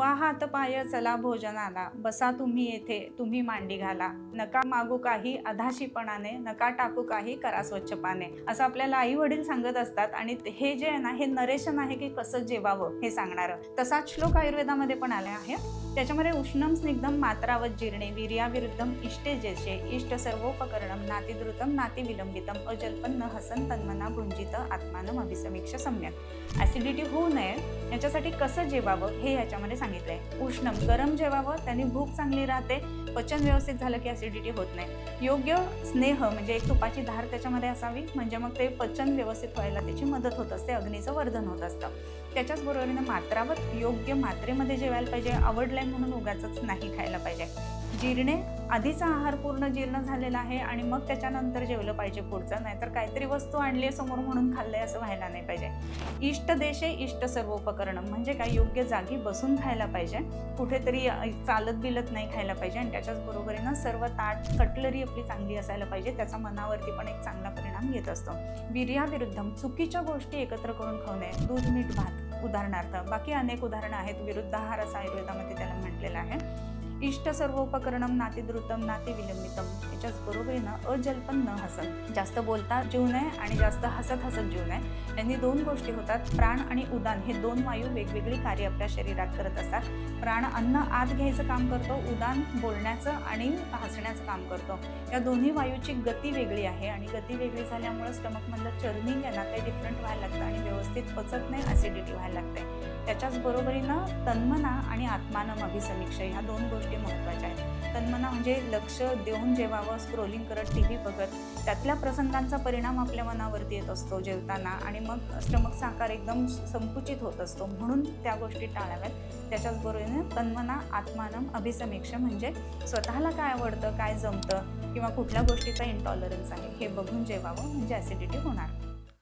धुवा हात पाय चला भोजनाला. बसा तुम्ही येथे तुम्ही मांडी घाला. नका मागू काही अधाशीपणाने नका टाकू काही करा स्वच्छपाने. असं आपल्याला आई वडील सांगत असतात आणि हे जे आहे ना हे नरेशन आहे की कसं जेवावं हे सांगणारं. तसाच श्लोक आयुर्वेदामध्ये पण आला आहे. त्याच्यामध्ये उष्णम स्निग्धम मात्रावत जीर्णे वीर्याविरुद्धम इष्टे जेशे इष्ट सर्वोपकरणम नाती द्रुतम नाती विलंबितम अजल्पन न हसन तन्मना भुंजित आत्मानम अभिसमीक्ष सम्यक. ऍसिडिटी होऊ नये. याच्यासाठी कसं जेवावं हे याच्यामध्ये सांगितलंय. उष्णम गरम जेवावं त्याने भूक चांगली राहते पचन व्यवस्थित झालं की ऍसिडिटी होत नाही. योग्य स्नेह म्हणजे एक तुपाची धार त्याच्यामध्ये असावी म्हणजे मग ते पचन व्यवस्थित व्हायला त्याची मदत होत असते अग्नीचं वर्धन होत असतं. त्याच्याच बरोबरीनं मात्रावर योग्य मात्रेमध्ये जेवायला पाहिजे आवडलंय म्हणून उगाच नाही खायला पाहिजे. जिरणे आधीचा आहार पूर्ण जीर्ण झालेला आहे आणि मग त्याच्यानंतर जेवलं पाहिजे पुढचं. नाहीतर काहीतरी वस्तू आणली आहे समोर म्हणून खाल्लंय असं व्हायला नाही पाहिजे. इष्ट देशे इष्ट सर्व उपकरणं. म्हणजे काय? योग्य जागी बसून खायला पाहिजे. कुठेतरी चालत बिलत नाही खायला पाहिजे आणि त्याच्याच बरोबरीनं सर्व ताट कटलरी आपली चांगली असायला पाहिजे. त्याचा मनावरती पण एक चांगला परिणाम येत असतो. विर्याविरुद्ध चुकीच्या गोष्टी एकत्र करून खाऊ नये. दूध मीठ भात उदाहरणार्थ. बाकी अनेक उदाहरणं आहेत. विरुद्ध आहार असं आयुर्वेदामध्ये त्याला म्हटलेलं आहे. इष्ट सर्व उपकरणम नातीद्रुतम नाती विलंबितम याच्याच बरोबरीनं अजल्पन न हसत. जास्त बोलता जीव नये आणि जास्त हसत हसत जीव नये. यांनी दोन गोष्टी होतात. प्राण आणि उदान. हे दोन वायू वेगवेगळी कार्य आपल्या शरीरात करत असतात. प्राण अन्न आत घ्यायचं काम करतो उदान बोलण्याचं आणि हसण्याचं काम करतो. या दोन्ही वायूची गती वेगळी आहे आणि गती वेगळी झाल्यामुळे स्टमकमधलं चर्निंग आहे ना ते डिफरंट व्हायला लागतं आणि व्यवस्थित पचत नाही ॲसिडिटी व्हायला लागते. त्याच्याच बरोबरीनं तन्मना आणि आत्मानम अभिसमीक्षा ह्या दोन गोष्टी महत्त्वाच्या आहेत. तन्मना म्हणजे लक्ष देऊन जेवावं स्क्रोलिंग करत टी व्ही बघत. त्यातल्या प्रसंगांचा परिणाम आपल्या मनावरती येत असतो जेवताना आणि मग स्टमक साकार एकदम संकुचित होत असतो म्हणून त्या गोष्टी टाळाव्यात. त्याच्याच बरोबरीनं तन्मना आत्मानम अभिसमीक्षा म्हणजे स्वतःला काय आवडतं काय जमतं किंवा कुठल्या गोष्टीचा इंटॉलरन्स आहे हे बघून जेवावं म्हणजे ॲसिडिटी होणार.